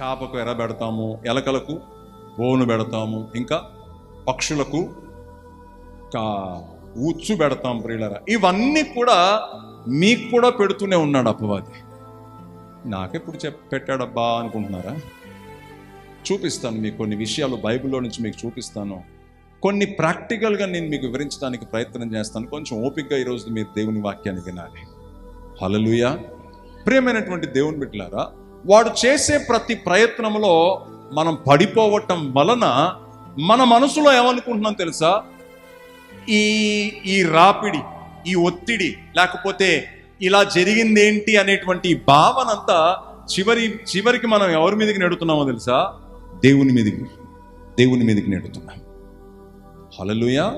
చేపకు ఎర పెడతాము ఎలకలకు బోను పెడతాము ఇంకా పక్షులకు కా ఉచ్చు పెడతాం ప్రియులరా. ఇవన్నీ కూడా మీకు కూడా పెడుతూనే ఉన్నాడు అపవాది. నాకెప్పుడు చెప్ పెట్టాడబ్బా అనుకుంటున్నారా? చూపిస్తాను మీకు కొన్ని విషయాలు బైబిల్లో నుంచి మీకు చూపిస్తాను. కొన్ని ప్రాక్టికల్గా నేను మీకు వివరించడానికి ప్రయత్నం చేస్తాను. కొంచెం ఓపికగా ఈరోజు మీరు దేవుని వాక్యాన్ని వినాలి. హలలుయ ప్రియమైనటువంటి దేవుని బిడ్డలారా వాడు చేసే ప్రతి ప్రయత్నంలో మనం పడిపోవటం వలన మన మనసులో ఏమనుకుంటున్నాం తెలుసా? ఈ ఈ రాపిడి ఈ ఒత్తిడి లేకపోతే ఇలా జరిగిందేంటి అనేటువంటి భావనంతా చివరి చివరికి మనం ఎవరి మీదకి నెడుతున్నామో తెలుసా? దేవుని మీదకి దేవుని మీదకి నెడుతున్నాం. హలలుయ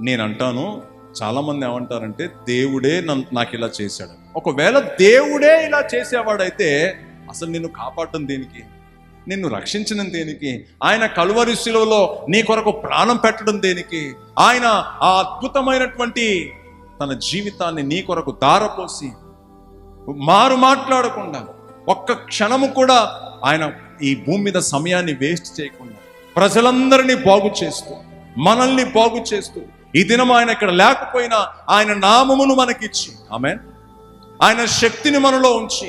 నేను అంటాను చాలామంది ఏమంటారంటే దేవుడే నన్ను నాకు ఇలా చేశాడు. ఒకవేళ దేవుడే ఇలా చేసేవాడైతే అసలు నిన్ను కాపాడటం దేనికి? నిన్ను రక్షించడం దేనికి? ఆయన కలువరి శిలువలో నీ కొరకు ప్రాణం పెట్టడం దేనికి? ఆయన ఆ అద్భుతమైనటువంటి తన జీవితాన్ని నీ కొరకు దారపోసి మారు మాట్లాడకుండా ఒక్క క్షణము కూడా ఆయన ఈ భూమి మీద సమయాన్ని వేస్ట్ చేయకుండా ప్రజలందరినీ బాగు చేస్తూ మనల్ని బాగు చేస్తూ ఈ దినం ఆయన ఇక్కడ లేకపోయినా ఆయన నామమును మనకిచ్చి ఆమె ఆయన శక్తిని మనలో ఉంచి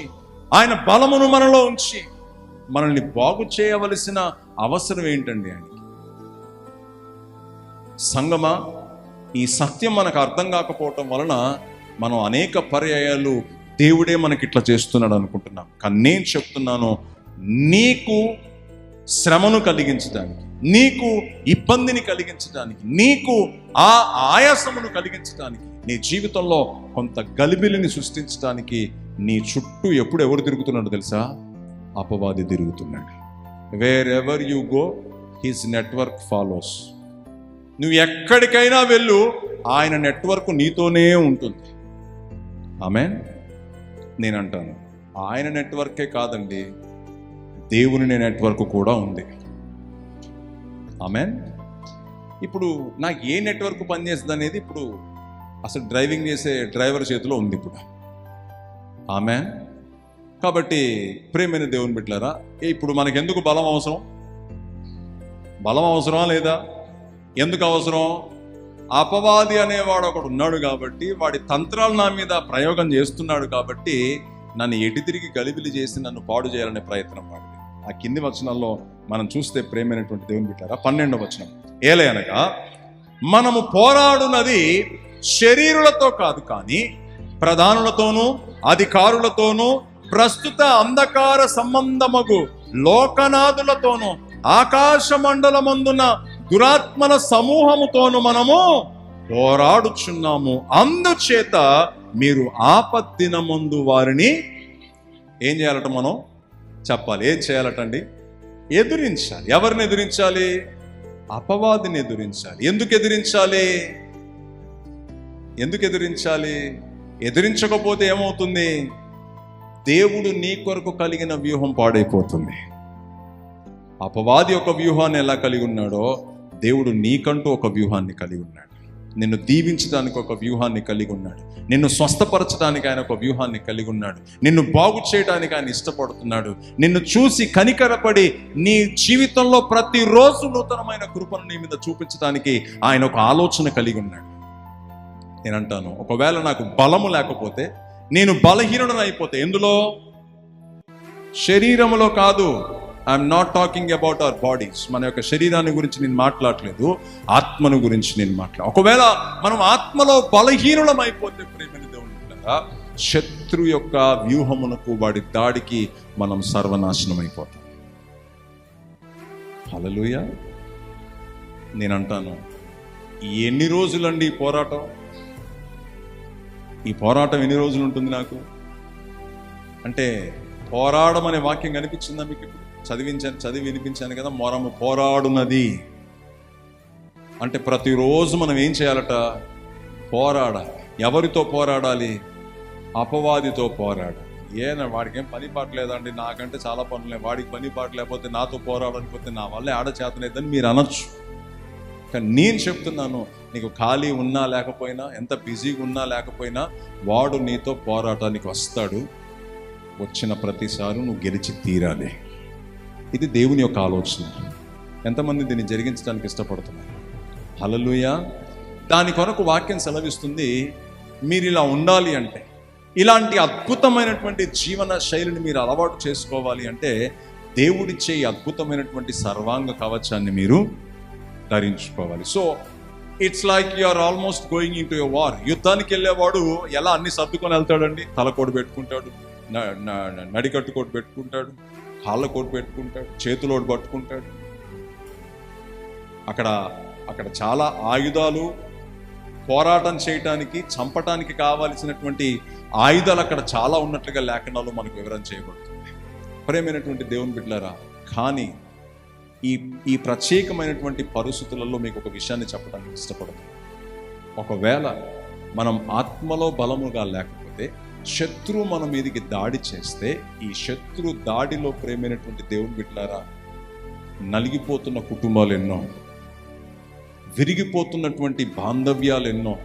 ఆయన బలమును మనలో ఉంచి మనల్ని బాగు చేయవలసిన అవసరం ఏంటండి ఆయనకి? సంగమా ఈ సత్యం మనకు అర్థం కాకపోవటం వలన మనం అనేక పర్యాయాలు దేవుడే మనకి ఇట్లా చేస్తున్నాడు అనుకుంటున్నాం. కానీ నేను చెప్తున్నాను నీకు శ్రమను కలిగించడానికి నీకు ఇబ్బందిని కలిగించడానికి నీకు ఆ ఆయాసమును కలిగించడానికి నీ జీవితంలో కొంత గలిబిలిని సృష్టించడానికి నీ చుట్టూ ఎప్పుడు ఎవరు తిరుగుతున్నాడు తెలుసా? అపవాది తిరుగుతున్నాడు. Wherever you go his network follows నువ్వు ఎక్కడికైనా వెళ్ళు ఆయన నెట్వర్క్ నీతోనే ఉంటుంది. ఆమె నేను అంటాను ఆయన నెట్వర్కే కాదండి దేవుని నెట్వర్క్ కూడా ఉంది. ఆమె ఇప్పుడు నాకు ఏ నెట్వర్క్ పనిచేస్తుంది అనేది ఇప్పుడు అసలు డ్రైవింగ్ చేసే డ్రైవర్ చేతిలో ఉంది ఇప్పుడు. ఆమె కాబట్టి ప్రేమైన దేవుని బిడ్డలారా ఇప్పుడు మనకి ఎందుకు బలం అవసరం? బలం అవసరమా లేదా? ఎందుకు అవసరం? అపవాది అనేవాడు ఒకడు ఉన్నాడు కాబట్టి వాడి తంత్రాలు నా మీద ప్రయోగం చేస్తున్నాడు కాబట్టి నన్ను ఎటు తిరిగి గలిబిలి చేసి నన్ను పాడు చేయాలనే ప్రయత్నం వాడిది. ఆ కింది వచనాల్లో మనం చూస్తే ప్రేమైనటువంటి దేవుని బిడ్డారా పన్నెండవ వచనం. ఏలే అనగా మనము పోరాడునది శరీరులతో కాదు కానీ ప్రధానులతోనూ అధికారులతోనూ ప్రస్తుత అంధకార సంబంధమగు లోకనాథులతోనూ ఆకాశ మండలమందున దురాత్మల సమూహముతోను మనము పోరాడుచున్నాము. అందుచేత మీరు ఆపత్తిన ముందు వారిని ఏం చేయాలట మనం? చెప్పాలి. ఏం చేయాలటండి? ఎదిరించాలి. ఎవరిని ఎదిరించాలి? అపవాదిని ఎదిరించాలి. ఎందుకు ఎదిరించాలి? ఎందుకు ఎదిరించాలి? ఎదిరించకపోతే ఏమవుతుంది? దేవుడు నీ కొరకు కలిగిన వ్యూహం పాడైపోతుంది. అపవాది ఒక వ్యూహాన్ని ఎలా కలిగి ఉన్నాడో దేవుడు నీకంటూ ఒక వ్యూహాన్ని కలిగి ఉన్నాడు. నిన్ను దీవించడానికి ఒక వ్యూహాన్ని కలిగి ఉన్నాడు. నిన్ను స్వస్థపరచడానికి ఆయన ఒక వ్యూహాన్ని కలిగి ఉన్నాడు. నిన్ను బాగు చేయడానికి ఆయన ఇష్టపడుతున్నాడు. నిన్ను చూసి కనికరపడి నీ జీవితంలో ప్రతిరోజు నూతనమైన కృపను నీ మీద చూపించడానికి ఆయన ఒక ఆలోచన కలిగి ఉన్నాడు. నేను అంటాను ఒకవేళ నాకు బలము లేకపోతే నేను బలహీనుడని అయిపోతే ఎందులో? శరీరములో కాదు. I'm not talking about our bodies మన యొక్క శరీరాన్ని గురించి నేను మాట్లాడలేదు. ఆత్మను గురించి నేను మాట్లా ఒకవేళ మనం ఆత్మలో బలహీనులం అయిపోతే ప్రేమని దేవుడు శత్రు యొక్క వ్యూహమునకు వాడి దాడికి మనం సర్వనాశనం అయిపోతాం హలలుయ నేను అంటాను ఎన్ని రోజులండి పోరాటం? ఈ పోరాటం ఎన్ని రోజులు ఉంటుంది నాకు? అంటే పోరాడం అనే వాక్యం కనిపించిందా మీకు ఇప్పుడు? చదివించాను చదివి వినిపించాను కదా మొరము పోరాడునది. అంటే ప్రతిరోజు మనం ఏం చేయాలట? పోరాడాలి ఎవరితో పోరాడాలి? అపవాదితో పోరాడాలి ఏనా వాడికి ఏం పని పాట లేదండి నాకంటే చాలా పనులే. వాడికి పని పాట లేకపోతే నాతో పోరాడకపోతే నా వల్ల ఆడ చేతనైద్దని మీరు అనొచ్చు. కానీ నేను చెప్తున్నాను నీకు ఖాళీ ఉన్నా లేకపోయినా ఎంత బిజీగా ఉన్నా లేకపోయినా వాడు నీతో పోరాటానికి వస్తాడు. వచ్చిన ప్రతిసారి నువ్వు గెలిచి తీరాలి. ఇది దేవుని యొక్క ఆలోచన. ఎంతమంది దీన్ని జరిగించడానికి ఇష్టపడుతున్నారు? హలలుయ దాని కొరకు వాక్యం సెలవిస్తుంది మీరు ఇలా ఉండాలి అంటే ఇలాంటి అద్భుతమైనటువంటి జీవన శైలిని మీరు అలవాటు చేసుకోవాలి అంటే దేవుడిచ్చే ఈ అద్భుతమైనటువంటి సర్వాంగ కవచాన్ని మీరు ధరించుకోవాలి. So it's like you are almost going into your war యుద్ధానికి వెళ్ళేవాడు ఎలా అన్ని సర్దుకొని వెళ్తాడండి? తలకోడు పెట్టుకుంటాడు న- నడికట్టు కోటు పెట్టుకుంటాడు కాళ్ళ కోటు పెట్టుకుంటాడు చేతులోడు పట్టుకుంటాడు. అక్కడ అక్కడ చాలా ఆయుధాలు పోరాటం చేయటానికి చంపటానికి కావాల్సినటువంటి ఆయుధాలు అక్కడ చాలా ఉన్నట్లుగా లేఖనాలు మనకు వివరణ చేయబడుతుంది ప్రేమైనటువంటి దేవుని బిడ్డలారా కానీ ఈ ఈ ప్రత్యేకమైనటువంటి పరిస్థితులలో మీకు ఒక విషయాన్ని చెప్పడానికి ఇష్టపడుతుంది ఒకవేళ మనం ఆత్మలో బలముగా లేకపోతే శత్రువు మన మీదకి దాడి చేస్తే ఈ శత్రు దాడిలో ప్రేమైనటువంటి దేవుని బిడ్డలారా నలిగిపోతున్న కుటుంబాలు ఎన్నో విరిగిపోతున్నటువంటి బాంధవ్యాలు ఎన్నో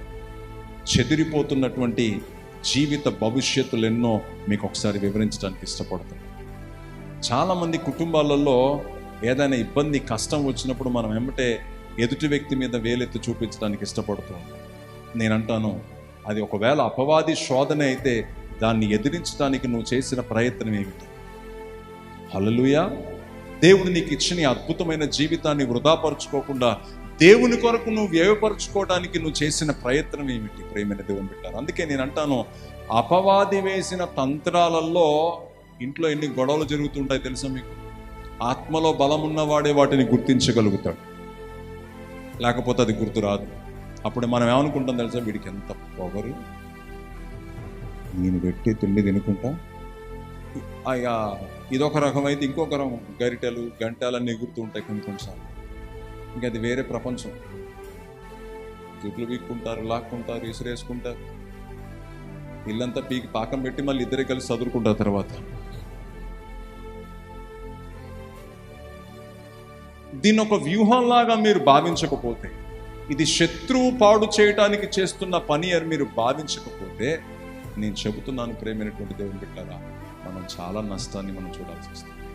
చెదిరిపోతున్నటువంటి జీవిత భవిష్యత్తులు ఎన్నో మీకు ఒకసారి వివరించడానికి ఇష్టపడతాను. చాలామంది కుటుంబాలలో ఏదైనా ఇబ్బంది కష్టం వచ్చినప్పుడు మనం వెంబటే ఎదుటి వ్యక్తి మీద వేలెత్తి చూపించడానికి ఇష్టపడుతూ ఉంటాం. నేనంటాను అది ఒకవేళ అపవాది శోధన అయితే దాన్ని ఎదిరించడానికి నువ్వు చేసిన ప్రయత్నం ఏమిటి? హల్లెలూయా! దేవుడు నీకు ఇచ్చిన అద్భుతమైన జీవితాన్ని వృధాపరుచుకోకుండా దేవుని కొరకు నువ్వు వ్యయపరుచుకోవడానికి నువ్వు చేసిన ప్రయత్నం ఏమిటి ప్రేమైన దేవుని పెట్టారు అందుకే నేను అంటాను అపవాది వేసిన తంత్రాలలో ఇంట్లో ఎన్ని గొడవలు జరుగుతుంటాయి తెలుసా మీకు? ఆత్మలో బలమున్నవాడే వాటిని గుర్తించగలుగుతాడు. లేకపోతే అది గుర్తురాదు అప్పుడు మనం ఏమనుకుంటాం తెలుసా? వీడికి ఎంత పొగరు? నేను పెట్టి తిండి తినుకుంటా? అయ్యా ఇదొక రకం అయితే ఇంకొక రకం గరిటెలు గంటలన్నీ ఎగురుతూ ఉంటాయి కొన్ని కొన్నిసార్లు. ఇంకా అది వేరే ప్రపంచం. జుట్లు పీక్కుంటారు లాక్కుంటారు ఇసురేసుకుంటారు. ఇల్లంతా పీకి పాకం పెట్టి మళ్ళీ ఇద్దరే కలిసి చదువుకుంటారు తర్వాత. దీన్ని ఒక వ్యూహంలాగా మీరు భావించకపోతే ఇది శత్రువు పాడు చేయటానికి చేస్తున్న పని అని మీరు భావించకపోతే నేను చెబుతున్నాను ప్రేమైనటువంటి దేవుని బిడ్డలారా మనం చాలా నష్టాన్ని మనం చూడాల్సి వస్తుంది.